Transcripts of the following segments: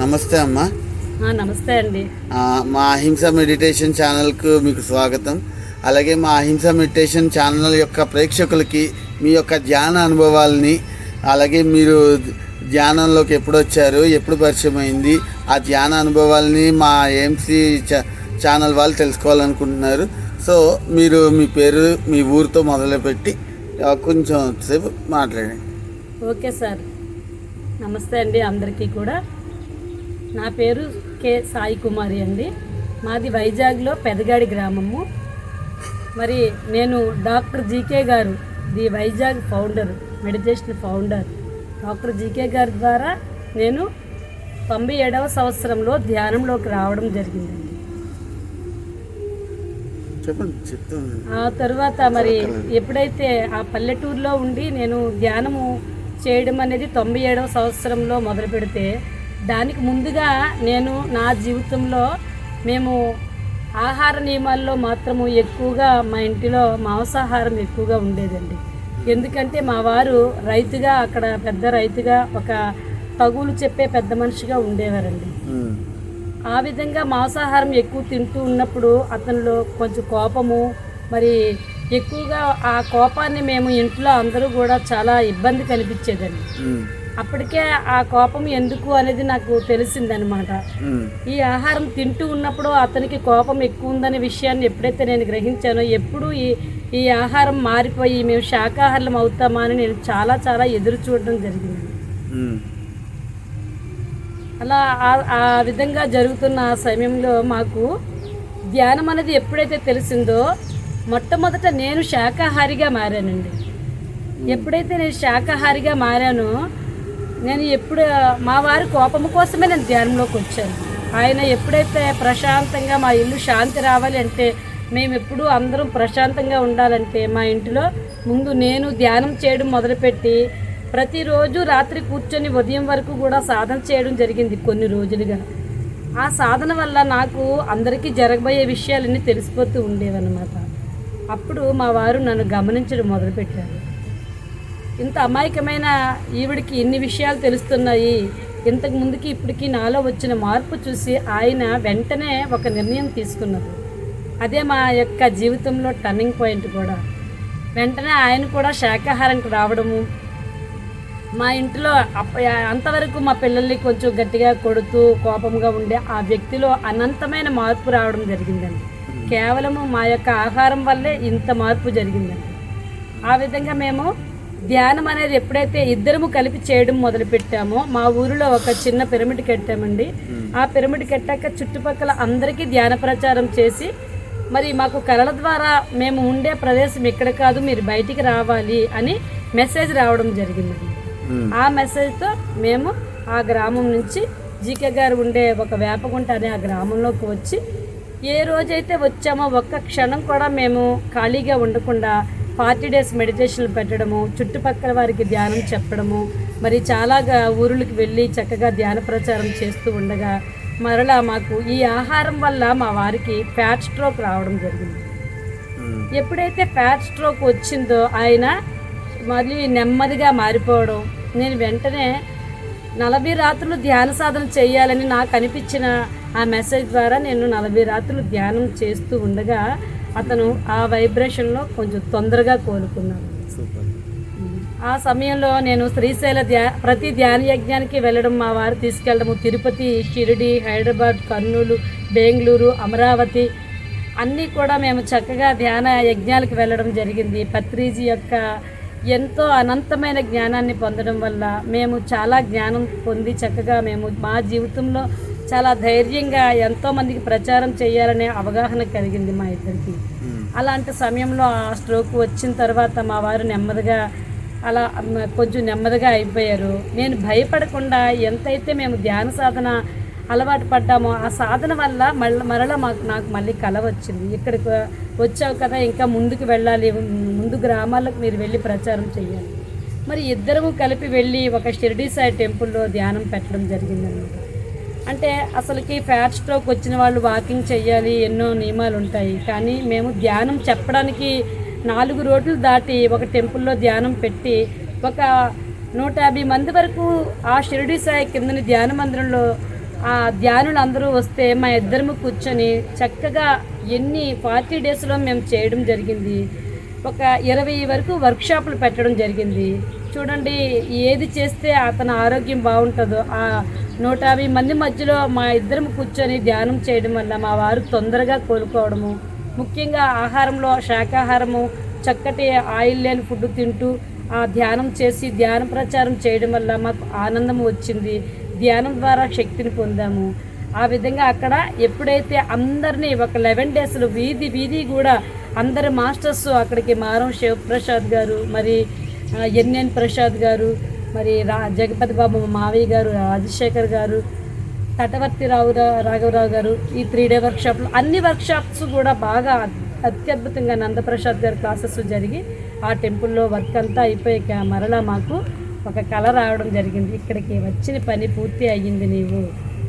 నమస్తే అమ్మా. నమస్తే అండి. మా అహింస మెడిటేషన్ ఛానల్కు మీకు స్వాగతం. అలాగే మా అహింస మెడిటేషన్ ఛానల్ యొక్క ప్రేక్షకులకి మీ యొక్క ధ్యాన అనుభవాల్ని అలాగే మీరు ధ్యానంలోకి ఎప్పుడు వచ్చారు ఎప్పుడు పరిచయం అయింది ఆ ధ్యాన అనుభవాల్ని మా ఏఎంసీ ఛానల్ వాళ్ళు తెలుసుకోవాలనుకుంటున్నారు. సో మీరు మీ పేరు మీ ఊరితో మొదలుపెట్టి కొంచెం సేపు మాట్లాడండి. Okay sir. నమస్తే అండి అందరికీ కూడా. నా పేరు కె సాయి కుమారి అండి. మాది వైజాగ్లో పెదగాడి గ్రామము. మరి నేను డాక్టర్ జీకే గారు the Vizag founder meditation founder. Doctor GK గారి ద్వారా నేను తొంభై ఏడవ సంవత్సరంలో ధ్యానంలోకి రావడం జరిగిందండి చెప్తాను. ఆ తర్వాత మరి ఎప్పుడైతే ఆ పల్లెటూరులో ఉండి నేను ధ్యానము చేయడం అనేది తొంభై ఏడవ సంవత్సరంలో మొదలు పెడితే దానికి ముందుగా నేను నా జీవితంలో మేము ఆహార నియమాల్లో మాత్రము ఎక్కువగా మా ఇంటిలో మాంసాహారం ఎక్కువగా ఉండేదండి ఎందుకంటే మా వారు రైతుగా అక్కడ పెద్ద రైతుగా ఒక తగులు చెప్పే పెద్ద మనిషిగా ఉండేవారండి. ఆ విధంగా మాంసాహారం ఎక్కువ తింటూ ఉన్నప్పుడు అతనిలో కొంచెం కోపము మరి ఎక్కువగా ఆ కోపాన్ని మేము ఇంట్లో అందరూ కూడా చాలా ఇబ్బంది కనిపించేదండి. అప్పటికే ఆ కోపం ఎందుకు అనేది నాకు తెలిసిందనమాట. ఈ ఆహారం తింటూ ఉన్నప్పుడు అతనికి కోపం ఎక్కువ ఉందనే విషయాన్ని ఎప్పుడైతే నేను గ్రహించానో ఎప్పుడు ఈ ఈ ఆహారం మారిపోయి మేము శాకాహారం అవుతామా అని నేను చాలా చాలా ఎదురు చూడడం జరిగింది. అలా ఆ- ఆ విధంగా జరుగుతున్న ఆ సమయంలో మాకు ధ్యానం అనేది ఎప్పుడైతే తెలిసిందో మొట్టమొదట నేను శాకాహారిగా మారానండి ఎప్పుడైతే నేను శాకాహారిగా మారానో నేను ఎప్పుడు మా వారి కోపం కోసమే నేను ధ్యానంలోకి వచ్చాను. ఆయన ఎప్పుడైతే ప్రశాంతంగా మా ఇల్లు శాంతి రావాలి అంటే మేము ఎప్పుడూ అందరం ప్రశాంతంగా ఉండాలంటే మా ఇంటిలో ముందు నేను ధ్యానం చేయడం మొదలుపెట్టి ప్రతిరోజు రాత్రి కూర్చొని ఉదయం వరకు కూడా సాధన చేయడం జరిగింది కొన్ని రోజులుగా. ఆ సాధన వల్ల నాకు అందరికీ జరగబోయే విషయాలన్నీ తెలిసిపోతూ ఉండేవన్నమాట. అప్పుడు మా వారు నన్ను గమనించడం మొదలుపెట్టారు. ఇంత అమాయకమైన ఈవిడికి ఇన్ని విషయాలు తెలుస్తున్నాయి. ఇంతకు ముందుకి ఇప్పటికి నాలో వచ్చిన మార్పు చూసి ఆయన వెంటనే ఒక నిర్ణయం తీసుకున్నారు. అదే మా యొక్క జీవితంలో టర్నింగ్ పాయింట్ కూడా. వెంటనే ఆయన కూడా శాకాహారానికి రావడము. మా ఇంట్లో అప్ప- అంతవరకు మా పిల్లల్ని కొంచెం గట్టిగా కొడుతూ కోపంగా ఉండే ఆ వ్యక్తిలో అనంతమైన మార్పు రావడం జరిగిందండి. కేవలము మా యొక్క ఆహారం వల్లే ఇంత మార్పు జరిగిందండి. ఆ విధంగా మేము ధ్యానం అనేది ఎప్పుడైతే ఇద్దరము కలిపి చేయడం మొదలు పెట్టామో మా ఊరిలో ఒక చిన్న పిరమిడ్ కట్టామండి. ఆ పిరమిడ్ కట్టాక చుట్టుపక్కల అందరికీ ధ్యాన ప్రచారం చేసి మరి మాకు కళల ద్వారా మేము ఉండే ప్రదేశం ఇక్కడ కాదు మీరు బయటికి రావాలి అని మెసేజ్ రావడం జరిగిందండి. ఉమ్. ఆ మెసేజ్తో మేము ఆ గ్రామం నుంచి జీకే గారు ఉండే ఒక వేపగుంట అనే ఆ గ్రామంలోకి వచ్చి ఏ రోజైతే వచ్చామో ఒక్క క్షణం కూడా మేము ఖాళీగా ఉండకుండా ఫార్టీ డేస్ మెడిటేషన్లు పెట్టడము చుట్టుపక్కల వారికి ధ్యానం చెప్పడము మరి చాలా గా- ఊరులకు వెళ్ళి చక్కగా ధ్యాన ప్రచారం చేస్తూ ఉండగా మరలా మాకు ఈ ఆహారం వల్ల మా వారికి ఫ్యాట్ స్ట్రోక్ రావడం జరిగింది. ఎప్పుడైతే ఫ్యాట్ స్ట్రోక్ వచ్చిందో ఆయన మళ్ళీ నెమ్మదిగా మారిపోవడం నేను వెంటనే నలభై రాత్రులు ధ్యాన సాధన చేయాలని నాకు అనిపించిన ఆ మెసేజ్ ద్వారా నేను నలభై రాత్రులు ధ్యానం చేస్తూ ఉండగా అతను ఆ వైబ్రేషన్లో కొంచెం తొందరగా కోలుకున్నాను సూపర్. ఆ సమయంలో నేను శ్రీశైల ధ్యా ప్రతి ధ్యాన యజ్ఞానికి వెళ్ళడం మా వారు తీసుకెళ్ళడము. తిరుపతి షిరిడి హైదరాబాద్ కర్నూలు బెంగళూరు అమరావతి అన్నీ కూడా మేము చక్కగా ధ్యాన యజ్ఞాలకు వెళ్ళడం జరిగింది. పత్రిజీ యొక్క ఎంతో అనంతమైన జ్ఞానాన్ని పొందడం వల్ల మేము చాలా జ్ఞానం పొంది చక్కగా మేము మా జీవితంలో చాలా ధైర్యంగా ఎంతోమందికి ప్రచారం చేయాలనే అవగాహన కలిగింది మా ఇద్దరికి. అలాంటి సమయంలో ఆ స్ట్రోక్ వచ్చిన తర్వాత మా వారు నెమ్మదిగా అలా కొంచెం నెమ్మదిగా అయిపోయారు. నేను భయపడకుండా ఎంతైతే మేము ధ్యాన సాధన అలవాటు పడ్డామో ఆ సాధన వల్ల మళ్ళీ మరలా మాకు నాకు మళ్ళీ కల వచ్చింది. ఇక్కడికి వచ్చావు కదా ఇంకా ముందుకు వెళ్ళాలి. ముందు గ్రామాలకు మీరు వెళ్ళి ప్రచారం చేయాలి మరి ఇద్దరము కలిపి వెళ్ళి ఒక షిరిడి సాయి టెంపుల్లో ధ్యానం పెట్టడం జరిగిందన్నమాట అంటే అసలుకి ఫ్యాట్ స్ట్రోక్ వచ్చిన వాళ్ళు వాకింగ్ చేయాలి ఎన్నో నియమాలు ఉంటాయి కానీ మేము ధ్యానం చెప్పడానికి నాలుగు రోడ్లు దాటి ఒక టెంపుల్లో ధ్యానం పెట్టి ఒక నూట యాభై మంది వరకు ఆ షిరిడి సాయి కిందని ధ్యాన మందిరంలో ఆ ధ్యానులు అందరూ వస్తే మా ఇద్దరము కూర్చొని చక్కగా ఎన్ని ఫార్టీ డేస్లో మేము చేయడం జరిగింది. ఒక ఇరవై వరకు వర్క్షాపులు పెట్టడం జరిగింది. చూడండి ఏది చేస్తే అతని ఆరోగ్యం బాగుంటుందో ఆ నూట యాభై మంది మధ్యలో మా ఇద్దరం కూర్చొని ధ్యానం చేయడం వల్ల మా వారు తొందరగా కోలుకోవడము. ముఖ్యంగా ఆహారంలో శాకాహారము చక్కటి ఆయిల్ లేని ఫుడ్ తింటూ ఆ ధ్యానం చేసి ధ్యాన ప్రచారం చేయడం వల్ల మాకు ఆనందం వచ్చింది. ధ్యానం ద్వారా శక్తిని పొందాము. ఆ విధంగా అక్కడ ఎప్పుడైతే అందరినీ ఒక లెవెన్ డేస్లో వీధి వీధి కూడా అందరి మాస్టర్స్ అక్కడికి మారం శివప్రసాద్ గారు మరి ఎన్ఎన్ ప్రసాద్ గారు మరి రా జగపతి బాబు మావయ్య గారు రాజశేఖర్ గారు తటవర్తి రావు రాఘవరావు గారు ఈ త్రీ డే వర్క్షాప్లు అన్ని వర్క్షాప్స్ కూడా బాగా అత్యద్భుతంగా నందప్రసాద్ గారి క్లాసెస్ జరిగి ఆ టెంపుల్లో వర్క్ అంతా అయిపోయాక మరలా మాకు ఒక కళ రావడం జరిగింది. ఇక్కడికి వచ్చిన పని పూర్తి అయ్యింది నీవు.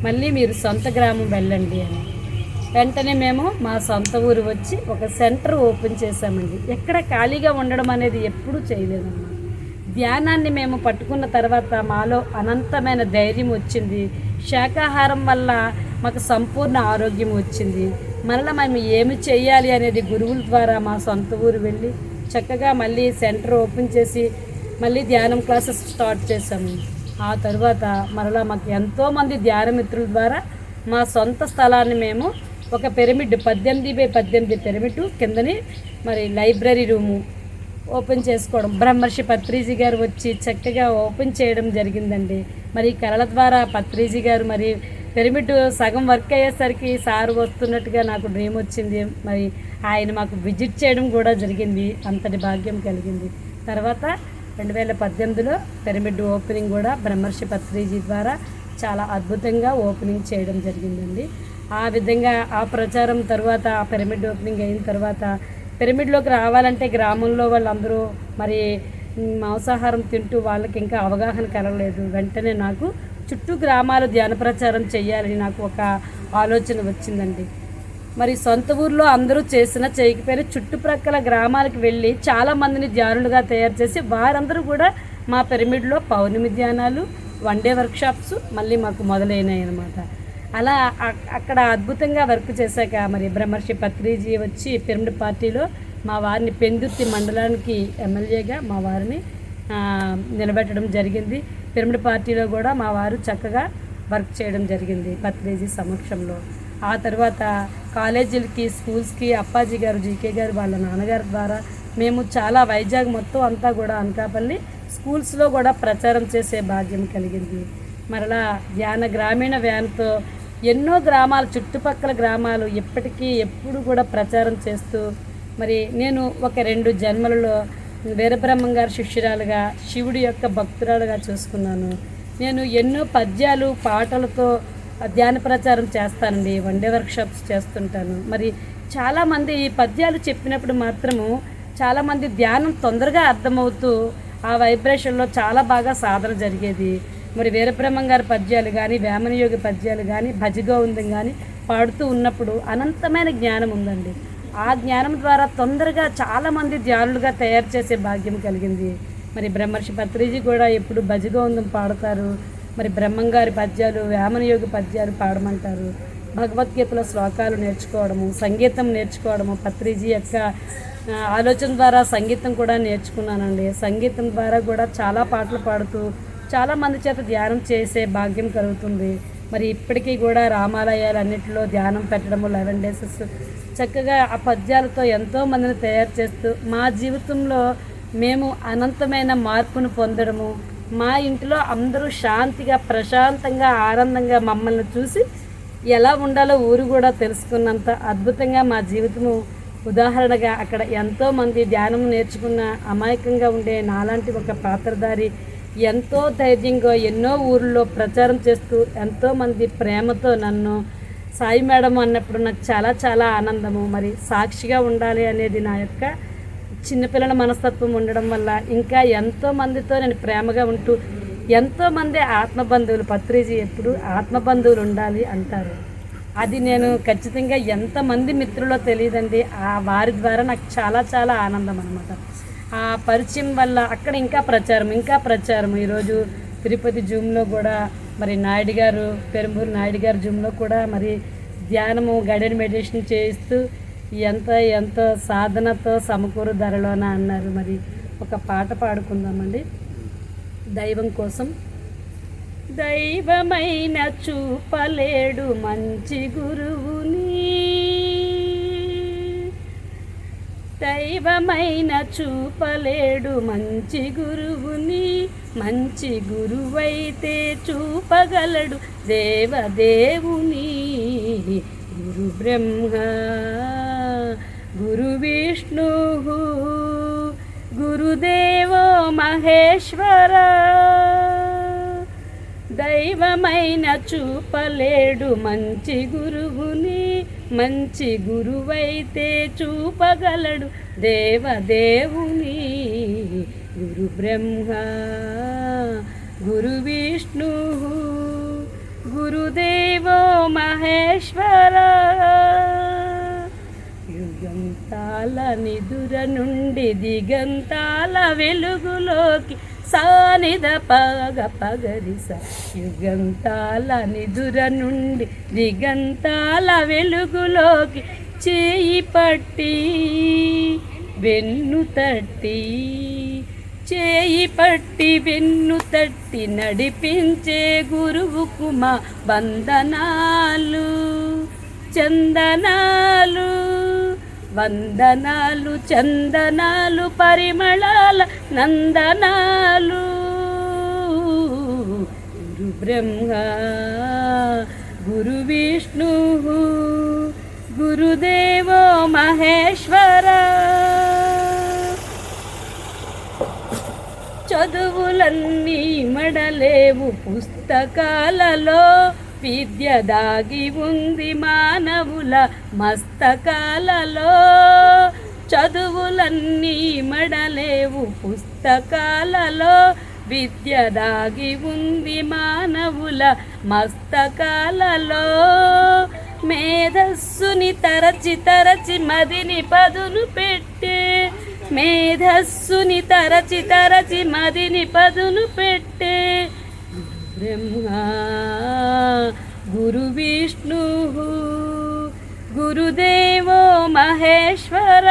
మళ్ళీ మీరు సొంత గ్రామం వెళ్ళండి అని. వెంటనే మేము మా సొంత ఊరు వచ్చి ఒక సెంటర్ ఓపెన్ చేశామండి. ఎక్కడ ఖాళీగా ఉండడం అనేది ఎప్పుడూ చేయలేదమ్మా. ధ్యానాన్ని మేము పట్టుకున్న తర్వాత మాలో అనంతమైన ధైర్యం వచ్చింది. శాకాహారం వల్ల మాకు సంపూర్ణ ఆరోగ్యం వచ్చింది. మరలా మేము ఏమి చేయాలి అనేది గురువుల ద్వారా మా సొంత ఊరు వెళ్ళి చక్కగా మళ్ళీ సెంటర్ ఓపెన్ చేసి మళ్ళీ ధ్యానం క్లాసెస్ స్టార్ట్ చేశాము ఆ తర్వాత మరలా మాకు ఎంతోమంది ధ్యాన మిత్రుల ద్వారా మా సొంత స్థలాన్ని మేము ఒక పిరమిడ్ పద్దెనిమిది బై పద్దెనిమిది పిరమిడ్ కిందని మరి లైబ్రరీ రూము ఓపెన్ చేసుకోవడం. బ్రహ్మర్షి పత్రిజీ గారు వచ్చి చక్కగా ఓపెన్ చేయడం జరిగిందండి. మరి కళల ద్వారా పత్రిజీ గారు మరి పిరమిడ్ సగం వర్క్ అయ్యేసరికి సార్ వస్తున్నట్టుగా నాకు డ్రీమ్ వచ్చింది. మరి ఆయన మాకు విజిట్ చేయడం కూడా జరిగింది. అంతటి భాగ్యం కలిగింది. తర్వాత రెండు వేల పద్దెనిమిదిలో పిరమిడ్ ఓపెనింగ్ కూడా బ్రహ్మర్షి పత్రిజీ ద్వారా చాలా అద్భుతంగా ఓపెనింగ్ చేయడం జరిగిందండి. ఆ విధంగా ఆ ప్రచారం తర్వాత ఆ పిరమిడ్ ఓపెనింగ్ అయిన తర్వాత పిరమిడ్లోకి రావాలంటే గ్రామంలో వాళ్ళందరూ మరి మాంసాహారం తింటూ వాళ్ళకి ఇంకా అవగాహన కలగలేదు. వెంటనే నాకు చుట్టూ గ్రామాలు ధ్యాన ప్రచారం చేయాలని నాకు ఒక ఆలోచన వచ్చిందండి. మరి సొంత ఊర్లో అందరూ చేసినా చేయకపోయినా చుట్టుప్రక్కల గ్రామాలకు వెళ్ళి చాలామందిని ధ్యానులుగా తయారు చేసి వారందరూ కూడా మా పిరమిడ్లో పౌర్ణమి ధ్యానాలు వన్ డే వర్క్షాప్స్ మళ్ళీ మాకు మొదలైనాయి అన్నమాట అలా అక్కడ అద్భుతంగా వర్క్ చేశాక మరి బ్రహ్మర్షి పత్రిజీ వచ్చి పిరమిడ్ పార్టీలో మా వారిని పెందుర్తి మండలానికి ఎమ్మెల్యేగా మా వారిని నిలబెట్టడం జరిగింది. పిరమిడ్ పార్టీలో కూడా మా వారు చక్కగా వర్క్ చేయడం జరిగింది పత్రిజీ సమక్షంలో. ఆ తర్వాత కాలేజీలకి స్కూల్స్కి అప్పాజీ గారు జీకే గారు వాళ్ళ నాన్నగారి ద్వారా మేము చాలా వైజాగ్ మొత్తం అంతా కూడా అనకాపల్లి స్కూల్స్లో కూడా ప్రచారం చేసే భాగ్యం కలిగింది. మరలా ధ్యాన గ్రామీణ వ్యాన్తో ఎన్నో గ్రామాలు చుట్టుపక్కల గ్రామాలు ఎప్పటికీ ఎప్పుడు కూడా ప్రచారం చేస్తూ మరి నేను ఒక రెండు జన్మలలో వీరబ్రహ్మం గారి శిష్యురాలుగా శివుడి యొక్క భక్తురాలుగా చూసుకున్నాను. నేను ఎన్నో పద్యాలు పాటలతో ధ్యాన ప్రచారం చేస్తానండి వన్ డే వర్క్షాప్స్ చేస్తుంటాను. మరి చాలామంది ఈ పద్యాలు చెప్పినప్పుడు మాత్రము చాలామంది ధ్యానం తొందరగా అర్థమవుతూ ఆ వైబ్రేషన్లో చాలా బాగా సాధన జరిగేది. మరి వీరబ్రహ్మం గారి పద్యాలు కానీ వేమనయోగి పద్యాలు కానీ భజగోవిందం కానీ పాడుతూ ఉన్నప్పుడు అనంతమైన జ్ఞానం ఉందండి. ఆ జ్ఞానం ద్వారా తొందరగా చాలామంది ధ్యానులుగా తయారు చేసే భాగ్యం కలిగింది. మరి బ్రహ్మర్షి పత్రిజీ కూడా ఎప్పుడు భజగోవిందం పాడతారు మరి బ్రహ్మంగారి పద్యాలు వేమనయోగి పద్యాలు పాడమంటారు. భగవద్గీతలో శ్లోకాలు నేర్చుకోవడము సంగీతం నేర్చుకోవడము పత్రిజీ యొక్క ఆలోచన ద్వారా సంగీతం కూడా నేర్చుకున్నానండి. సంగీతం ద్వారా కూడా చాలా పాటలు పాడుతూ చాలా మంది చేత ధ్యానం చేసే భాగ్యం కలుగుతుంది. మరి ఇప్పటికీ కూడా రామాలయాలు అన్నింటిలో ధ్యానం పెట్టడము లెవెన్ డేసెస్ చక్కగా ఆ పద్యాలతో ఎంతో మందిని తయారు చేస్తూ మా జీవితంలో మేము అనంతమైన మార్పును పొందడము మా ఇంట్లో అందరూ శాంతిగా ప్రశాంతంగా ఆనందంగా మమ్మల్ని చూసి ఎలా ఉండాలో ఊరు కూడా తెలుసుకున్నంత అద్భుతంగా మా జీవితము. ఉదాహరణగా అక్కడ ఎంతోమంది ధ్యానం నేర్చుకున్న అమాయకంగా ఉండే నాలాంటి ఒక పాత్రధారి ఎంతో ధైర్యంగా ఎన్నో ఊర్లో ప్రచారం చేస్తూ ఎంతోమంది ప్రేమతో నన్ను సాయి మేడం అన్నప్పుడు నాకు చాలా చాలా ఆనందము. మరి సాక్షిగా ఉండాలి అనేది నా యొక్క చిన్నపిల్లల మనస్తత్వం ఉండడం వల్ల ఇంకా ఎంతో మందితో నేను ప్రేమగా ఉంటూ ఎంతోమంది ఆత్మబంధువులు పత్రిజీ ఎప్పుడు ఆత్మబంధువులు ఉండాలి అంటారు. అది నేను ఖచ్చితంగా ఎంతమంది మిత్రులో తెలియదండి. ఆ వారి ద్వారా నాకు చాలా చాలా ఆనందం అనమాట ఆ పరిచయం వల్ల అక్కడ ఇంకా ప్రచారం ఇంకా ప్రచారం. ఈరోజు తిరుపతి జూమ్లో కూడా మరి నాయుడు గారు పెరుంబూరు నాయుడు గారు జూమ్లో కూడా మరి ధ్యానము గైడెడ్ మెడిటేషన్ చేయిస్తూ ఎంత ఎంతో సాధనతో సమకూరు ధరలోన అన్నారు. మరి ఒక పాట పాడుకుందామండి. దైవం కోసం. దైవమైన చూపలేడు మంచి గురువుని దైవమైన చూపలేడు మంచి గురువుని మంచి గురువైతే చూపగలడు దేవదేవుని. గురు బ్రహ్మ గురు విష్ణు గురుదేవో మహేశ్వర. దైవమైన చూపలేడు మంచి గురువుని మంచి గురువైతే చూపగలడు దేవదేవుని. గురు బ్రహ్మ గురు విష్ణు గురుదేవో మహేశ్వర. యుగంతాల నిదుర నుండి దిగంతాల వెలుగులోకి సానిద పగ పగరిస. యుగంతాల నిదుర నుండి దిగంతాల వెలుగులోకి చేయి పట్టి వెన్ను తట్టి చేయి పట్టి వెన్ను తట్టి నడిపించే గురువు కుమ వందనాలు చందనాలు. వందనాలు చందనాలు పరిమళాల నందనాలు. గురు బ్రహ్మ గురు విష్ణు గురుదేవో మహేశ్వర. చదువులన్నీ మడలేవు పుస్తకాలలో. విద్య దాగి ఉంది మానవుల మస్తకాలలో. చదువులన్నీ మడలేవు పుస్తకాలలో. విద్య దాగి ఉంది మానవుల మస్తకాలలో. మేధస్సుని తరచి తరచి మదిని పదును పెట్టే. మేధస్సుని తరచి తరచి మదిని పదును పెట్టే. బ్రహ్మా గురు విష్ణు గురుదేవో మహేశ్వర.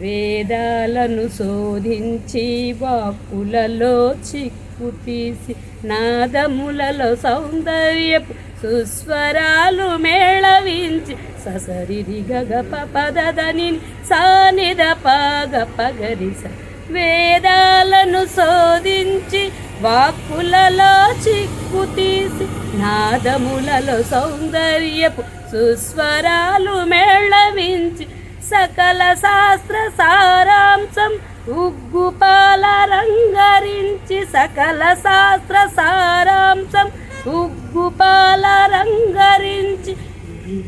వేదాలను శోధించి వాక్కులలో చిక్కు తీసి నాదములలో సౌందర్యపు సుస్వరాలు మేళవించి ససరిరి గగ పదదని సానిద పగ పగరిస వేదాలను శోధించి వాక్కులలో చిక్కు తీసి నాదములలో సౌందర్యపు సుస్వరాలు మేళవించి సకల శాస్త్ర సారాంశం ఉగ్గుపాల రంగరించి సకల శాస్త్ర సారాంశం ఉగ్గుపాల రంగరించి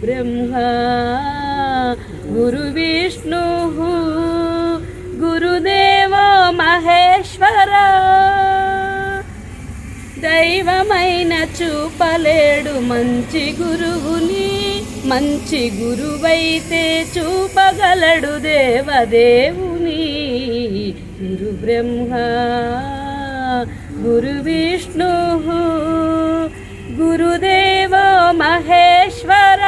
బ్రహ్మ గురు విష్ణు గురుదేవో మహేశ్వర దైవమైన చూపలేడు మంచి గురువుని మంచి గురువైతే చూపగలడు దేవదేవుని. గురు బ్రహ్మ గురు విష్ణు గురుదేవ మహేశ్వర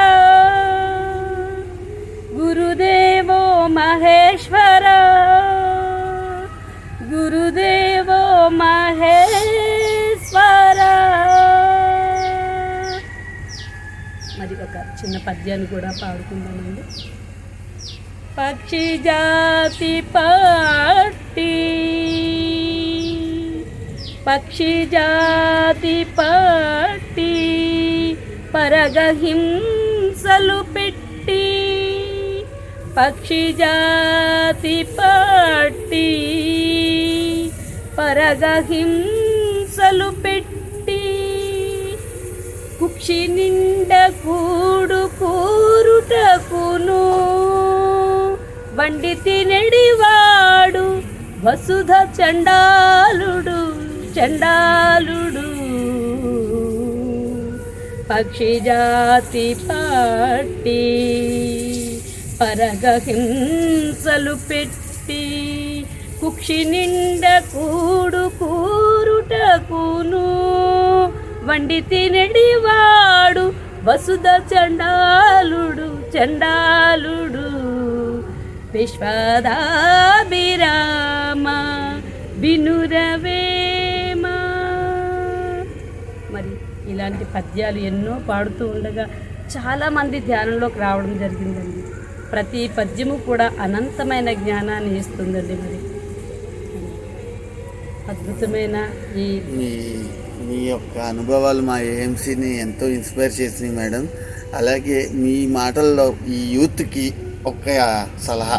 గురుదేవ పద్యాన్ని కూడా పాడుకుందామండి. పక్షి జాతి పట్టి పక్షి జాతి పట్టి పరగహింసలు పెట్టి. పక్షి జాతి పట్టి పరగహింసలు పెట్టి. కుక్షి నిండ కూడు కూరుటకును వండి తినడివాడు వసుధ చండాలుడు చండాలుడు. పక్షి జాతి పరగ పరగహింసలు పెట్టి కుక్షి నిండ కూడు కూరుటకును వండి తినడివాడు వసుధ చండాలుడు చండాలుడు. విశ్వదాభిరామ వినురవేమ. మరి ఇలాంటి పద్యాలు ఎన్నో పాడుతూ ఉండగా చాలామంది ధ్యానంలోకి రావడం జరిగిందండి. ప్రతి పద్యము కూడా అనంతమైన జ్ఞానాన్ని ఇస్తుందండి మరి. అద్భుతమైన ఈ మీ యొక్క అనుభవాలు మా ఏఎంసీని ఎంతో ఇన్స్పైర్ చేసినాయి మేడం. అలాగే మీ మాటల్లో ఈ యూత్కి ఒక సలహా.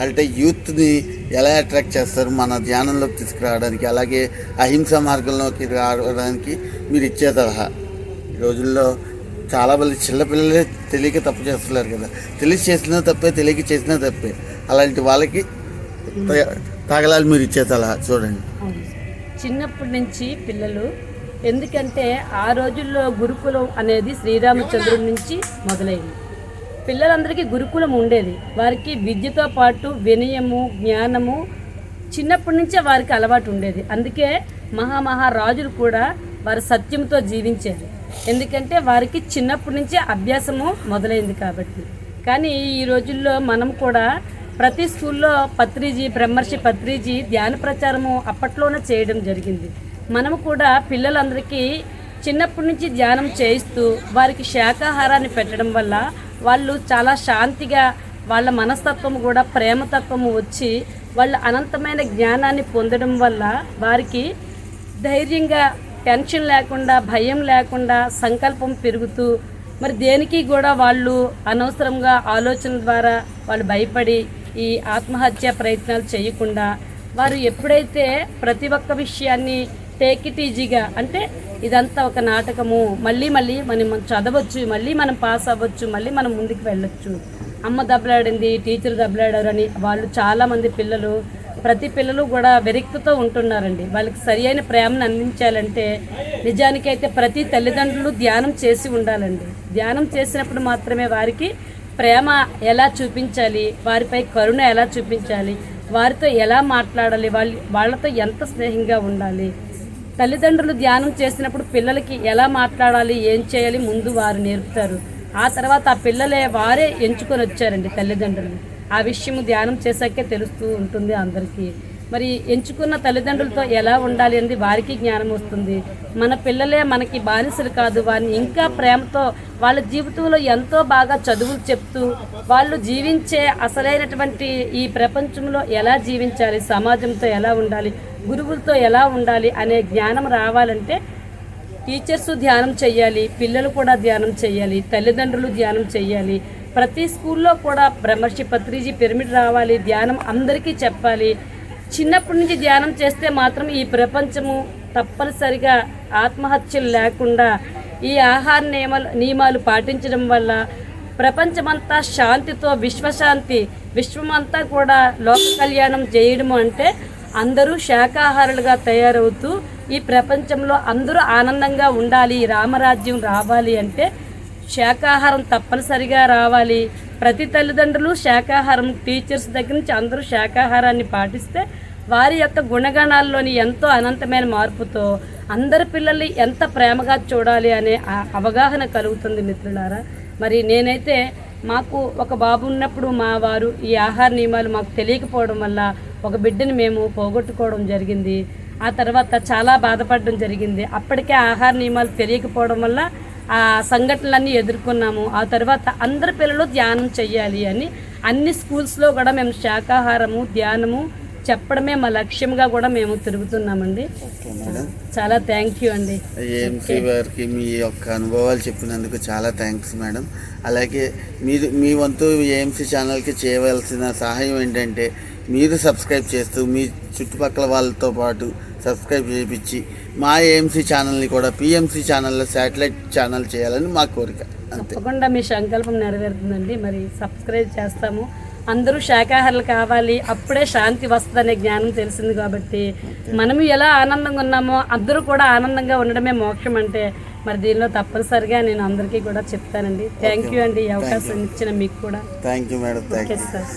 అంటే యూత్ని ఎలా అట్రాక్ట్ చేస్తారు మన ధ్యానంలోకి తీసుకురావడానికి అలాగే అహింస మార్గంలోకి రావడానికి మీరు ఇచ్చే సలహా. ఈ రోజుల్లో చాలా మంది చిన్నపిల్లలే తెలియక తప్పు చేస్తున్నారు కదా. తెలిసి చేసినా తప్పే తెలియక చేసినా తప్పే. అలాంటి వాళ్ళకి తగలాలి మీరు ఇచ్చే సలహా. చూడండి. చిన్నప్పటి నుంచి పిల్లలు. ఎందుకంటే ఆ రోజుల్లో గురుకులం అనేది శ్రీరామచంద్రుడి నుంచి మొదలైంది. పిల్లలందరికీ గురుకులం ఉండేది. వారికి విద్యతో పాటు వినయము జ్ఞానము చిన్నప్పటి నుంచే వారికి అలవాటు ఉండేది. అందుకే మహామహారాజులు కూడా వారి సత్యంతో జీవించేది. ఎందుకంటే వారికి చిన్నప్పటి నుంచే అభ్యాసము మొదలైంది కాబట్టి. కానీ ఈ రోజుల్లో మనం కూడా ప్రతి స్కూల్లో పత్రిజీ బ్రహ్మర్షి పత్రిజీ ధ్యాన ప్రచారము అప్పట్లోనే చేయడం జరిగింది. మనము కూడా పిల్లలందరికీ చిన్నప్పటి నుంచి ధ్యానం చేయిస్తూ వారికి శాకాహారాన్ని పెట్టడం వల్ల వాళ్ళు చాలా శాంతిగా వాళ్ళ మనస్తత్వం కూడా ప్రేమతత్వము వచ్చి వాళ్ళు అనంతమైన జ్ఞానాన్ని పొందడం వల్ల వారికి ధైర్యంగా టెన్షన్ లేకుండా భయం లేకుండా సంకల్పం పెరుగుతూ మరి దేనికి కూడా వాళ్ళు అనవసరంగా ఆలోచన ద్వారా వాళ్ళు భయపడి ఈ ఆత్మహత్య ప్రయత్నాలు చేయకుండా వారు ఎప్పుడైతే ప్రతి ఒక్క విషయాన్ని టేక్ ఇట్ ఈజీగా అంటే ఇదంతా ఒక నాటకము మళ్ళీ మళ్ళీ మనం చదవచ్చు మళ్ళీ మనం పాస్ అవ్వచ్చు మళ్ళీ మనం ముందుకు వెళ్ళొచ్చు. అమ్మ దెబ్బలాడింది టీచర్ దెబ్బలాడారు అని వాళ్ళు చాలామంది పిల్లలు ప్రతి పిల్లలు కూడా విరక్తితో ఉంటున్నారండి. వాళ్ళకి సరి అయిన ప్రేమను అందించాలంటే నిజానికైతే ప్రతి తల్లిదండ్రులు ధ్యానం చేసి ఉండాలండి. ధ్యానం చేసినప్పుడు మాత్రమే వారికి ప్రేమ ఎలా చూపించాలి? వారిపై కరుణ ఎలా చూపించాలి? వారితో ఎలా మాట్లాడాలి? వాళ్ళ వాళ్ళతో ఎంత స్నేహంగా ఉండాలి? తల్లిదండ్రులు ధ్యానం చేసినప్పుడు పిల్లలకి ఎలా మాట్లాడాలి? ఏం చేయాలి? ముందు వారు నేర్పుతారు. ఆ తర్వాత ఆ పిల్లలే వారే ఎంచుకొని వచ్చారండి తల్లిదండ్రులు. ఆ విషయం ధ్యానం చేశాకే తెలుస్తూ ఉంటుంది అందరికీ. మరి ఎంచుకున్న తల్లిదండ్రులతో ఎలా ఉండాలి అనేది వారికి జ్ఞానం వస్తుంది. మన పిల్లలే మనకి బానిసలు కాదు. వారిని ఇంకా ప్రేమతో వాళ్ళ జీవితంలో ఎంతో బాగా చదువులు చెప్తూ వాళ్ళు జీవించే అసలైనటువంటి ఈ ప్రపంచంలో ఎలా జీవించాలి? సమాజంతో ఎలా ఉండాలి? గురువులతో ఎలా ఉండాలి? అనే జ్ఞానం రావాలంటే టీచర్స్ ధ్యానం చేయాలి పిల్లలు కూడా ధ్యానం చేయాలి తల్లిదండ్రులు ధ్యానం చేయాలి ప్రతి స్కూల్లో కూడా బ్రహ్మర్షి పత్రిజీ పిరమిడ్ రావాలి. ధ్యానం అందరికీ చెప్పాలి. చిన్నప్పటి నుంచి ధ్యానం చేస్తే మాత్రం ఈ ప్రపంచము తప్పనిసరిగా ఆత్మహత్యలు లేకుండా ఈ ఆహార నియమాలు నియమాలు పాటించడం వల్ల ప్రపంచమంతా శాంతితో విశ్వశాంతి విశ్వమంతా కూడా లోక కళ్యాణం చేయడం అంటే అందరూ శాకాహారులుగా తయారవుతూ ఈ ప్రపంచంలో అందరూ ఆనందంగా ఉండాలి రామరాజ్యం రావాలి అంటే శాకాహారం తప్పనిసరిగా రావాలి. ప్రతి తల్లిదండ్రులు శాకాహారం టీచర్స్ దగ్గర నుంచి అందరూ శాకాహారాన్ని పాటిస్తే వారి యొక్క గుణగణాల్లోని ఎంతో అనంతమైన మార్పుతో అందరి పిల్లల్ని ఎంత ప్రేమగా చూడాలి అనే అవగాహన కలుగుతుంది మిత్రులారా. మరి నేనైతే మాకు ఒక బాబు ఉన్నప్పుడు మా వారు ఈ ఆహార నియమాలు మాకు తెలియకపోవడం వల్ల ఒక బిడ్డని మేము పోగొట్టుకోవడం జరిగింది. ఆ తర్వాత చాలా బాధపడడం జరిగింది. అప్పటికే ఆహార నియమాలు తెలియకపోవడం వల్ల ఆ సంఘటనలన్నీ ఎదుర్కొన్నాము. ఆ తర్వాత అందరి పిల్లలు ధ్యానం చెయ్యాలి అని అన్ని స్కూల్స్లో కూడా మేము శాకాహారము ధ్యానము చెప్పడమే మా లక్ష్యంగా కూడా మేము తిరుగుతున్నామండి. Okay madam. చాలా థ్యాంక్ యూ అండి. ఏఎంసీ వారికి మీ యొక్క అనుభవాలు చెప్పినందుకు చాలా థ్యాంక్స్ మేడం. అలాగే మీరు మీ వంతు ఏఎంసీ ఛానల్కి చేయవలసిన సహాయం ఏంటంటే మీరు సబ్స్క్రైబ్ చేస్తూ మీ చుట్టుపక్కల వాళ్ళతో పాటు సబ్స్క్రైబ్ చేయించి మా ఏఎంసీ ఛానల్ని కూడా పిఎంసీ ఛానల్లో శాటిలైట్ ఛానల్ చేయాలని మా కోరిక. తప్పకుండా మీ సంకల్పం నెరవేరుతుందండి. మరి సబ్స్క్రైబ్ చేస్తాము. అందరూ శాకాహారులు కావాలి. అప్పుడే శాంతి వస్తుందనే జ్ఞానం తెలిసింది కాబట్టి మనము ఎలా ఆనందంగా ఉన్నామో అందరూ కూడా ఆనందంగా ఉండడమే మోక్షం అంటే మరి దీనిలో తప్పనిసరిగా నేను అందరికీ కూడా చెప్తానండి. థ్యాంక్ యూ అండి. ఈ అవకాశం ఇచ్చిన మీకు కూడా. Thank you madam thank okay you sir.